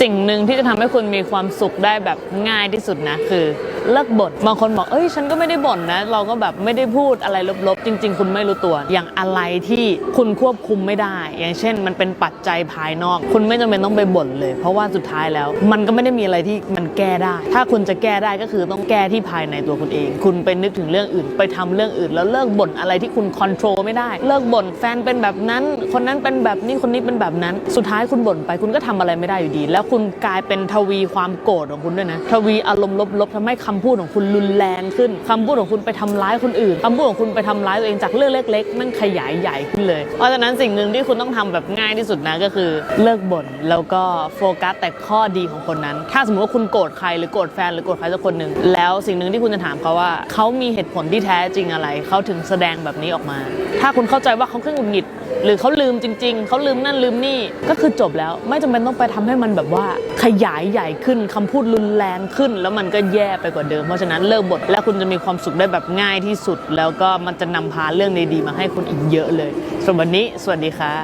สิ่งหนึ่งที่จะทำให้คุณมีความสุขได้แบบง่ายที่สุดนะคือ เลิกบ่นบางคนบอกเอ้ยฉันก็ไม่ได้บ่นนะ เราก็แบบไม่ได้พูดอะไรลบๆ จริง ๆ คุณไม่รู้ตัว อย่างอะไรที่คุณควบคุมไม่ได้ อย่างเช่น มันเป็นปัจจัยภายนอก คุณไม่จำเป็นต้องไปบ่นเลย เพราะว่าสุดท้ายแล้ว มันก็ไม่ได้มีอะไรที่มันแก้ได้ ถ้าคุณจะแก้ได้ก็คือต้องแก้ที่ภายในตัวคุณเอง คุณไปนึกถึงเรื่องอื่น ไปทำเรื่องอื่น แล้วเลิกบ่นอะไรที่คุณคอนโทรลไม่ได้ เลิกบ่นแฟนเป็นแบบนั้น คนนั้นเป็นแบบนี้คนนี้เป็นแบบนั้น สุดท้ายคุณบ่นไปคุณก็ทำอะไรไม่ได้อยู่ดี แล้วคุณกลายเป็นทวีความโกรธของคุณด้วยนะทวีอารมณ์ลบๆทำให้คำพูดของคุณรุนแรงขึ้นคำพูดของคุณไปทำร้ายคนอื่นคำพูดของคุณไปทำร้ายตัวเองจากเรื่องเล็กๆมันขยายใหญ่ขึ้นเลย เพราะฉะนั้นสิ่งหนึ่งที่คุณต้องทำแบบง่ายที่สุดนะก็คือเลิกบ่นแล้วก็โฟกัสแต่ข้อดีของคนนั้น ถ้าสมมติว่าคุณโกรธใครหรือโกรธแฟนหรือโกรธใครสักคนหนึ่งแล้วสิ่งหนึ่งที่คุณจะถามเขาว่าเขามีเหตุผลที่แท้จริงอะไรเขาถึงแสดงแบบนี้ออกมา ถ้าคุณเข้าใจว่าเขาแค่หงุดหงิดหรือเขาลืมจริง ๆ เขาลืมนั่นลืมนี่ก็คือจบแล้ว ไม่จำเป็นต้องไปทำให้มันแบบว่าขยายใหญ่ขึ้นคำพูดรุนแรงขึ้น แล้วมันก็แย่ไปกว่าเดิม เพราะฉะนั้นเลิกบทและคุณจะมีความสุขได้แบบง่ายที่สุด แล้วก็มันจะนำพาเรื่องดีๆมาให้คุณอีกเยอะเลยสำหรับวันนี้สวัสดีค่ะ